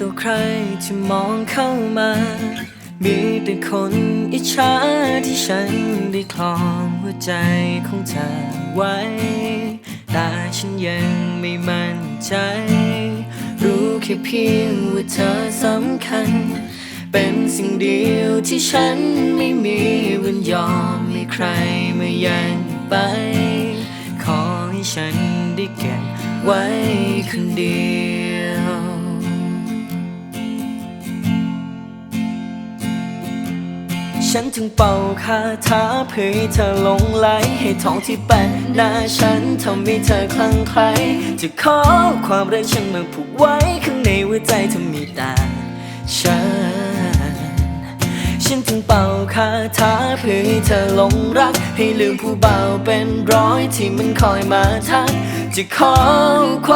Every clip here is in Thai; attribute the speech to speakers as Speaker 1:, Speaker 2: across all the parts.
Speaker 1: ตัวใครที่มองเข้ามา มีแต่คนอิจฉาที่ฉันได้คลองหัวใจของเธอไว้ แต่ฉันยังไม่มั่นใจ รู้แค่เพียงว่าเธอสำคัญ เป็นสิ่งเดียวที่ฉันไม่มีวันยอมให้ใครมาแย่งไป ขอให้ฉันได้เก็บไว้คนเดียว ฉันจึงเป่าคาถาเพื่อให้เธอหลงไหลให้ทองที่แปะหน้าฉันทำให้เธอคลั่งไคล้จะขอความรักฉันมาผูกไว้ข้างในหัวใจเธอมีแต่ฉัน ฉันจึงเป่าคาถาเพื่อให้เธอหลงรัก ให้ลืมผู้เบาเป็นร้อยที่มันคอยมาทักจะขอคว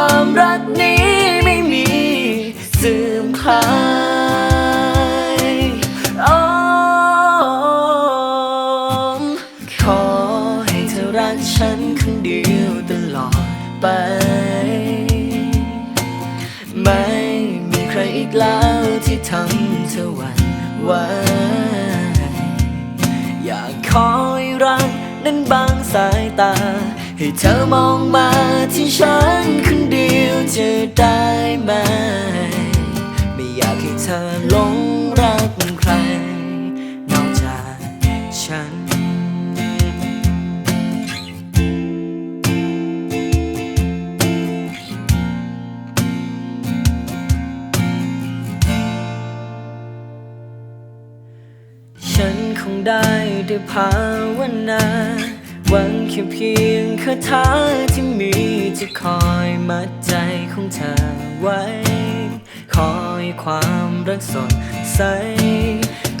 Speaker 1: าม ฉันคนเดียวตลอดไป ไม่มีใครอีกแล้วที่ทำเธอหวั่นไหวอยากคอยรักนั้นบางสายตา ให้เธอมองมาที่ฉันคนเดียวจะได้ไหม ฉันคงได้ได้ภาวนา หวังแค่เพียงคาถาที่มีจะคอยมัดใจของเธอไว้ คอยความรักสดใส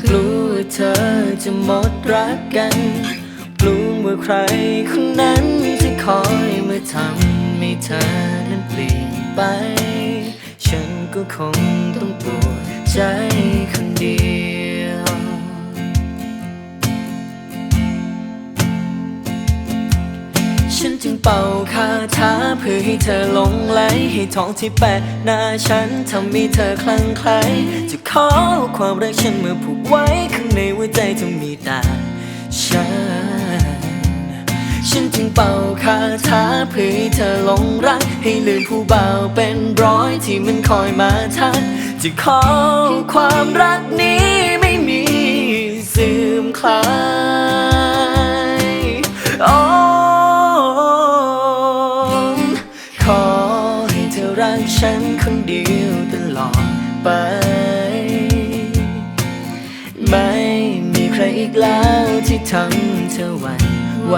Speaker 1: กลัวเธอจะหมดรักกันกลัวว่าใครคนนั้นจะคอยมาทำให้เธอนั้นเปลี่ยนไป ฉันก็คงต้องปวดใจ เป่าคาถาเพื่อให้เธอหลงไหลให้ท้องที่แปะหน้าฉันทำให้เธอคลั่งไคล้จะขอความรักฉันมาผูกไว้ข้างในหัวใจจะมีแต่ฉันฉันจึงเป่าคาถาเพื่อให้เธอหลงรัก ให้ลืมผู้เบาเป็นร้อยที่มันคอยมาทักจะขอความรักนี้ รักฉันคนเดียวตลอดไป ไม่มีใครอีกแล้วที่ทำเธอหวั่นไหว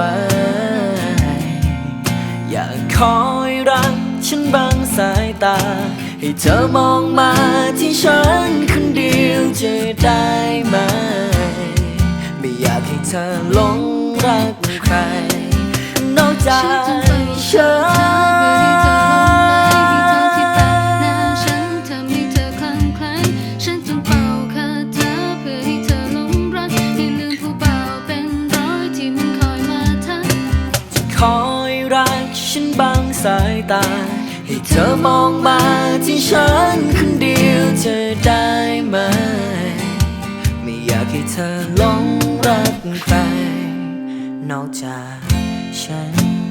Speaker 1: อยากคอยรักฉันบางสายตา ให้เธอมองมาที่ฉันคนเดียวจะได้ไหม ไม่อยากให้เธอหลงรักใคร นอกจากฉัน คอยรักฉันบางสายตา ให้เธอมองมาที่ฉันคนเดียวจะได้ไหม ไม่อยากให้เธอหลงรักใครนอกจากฉัน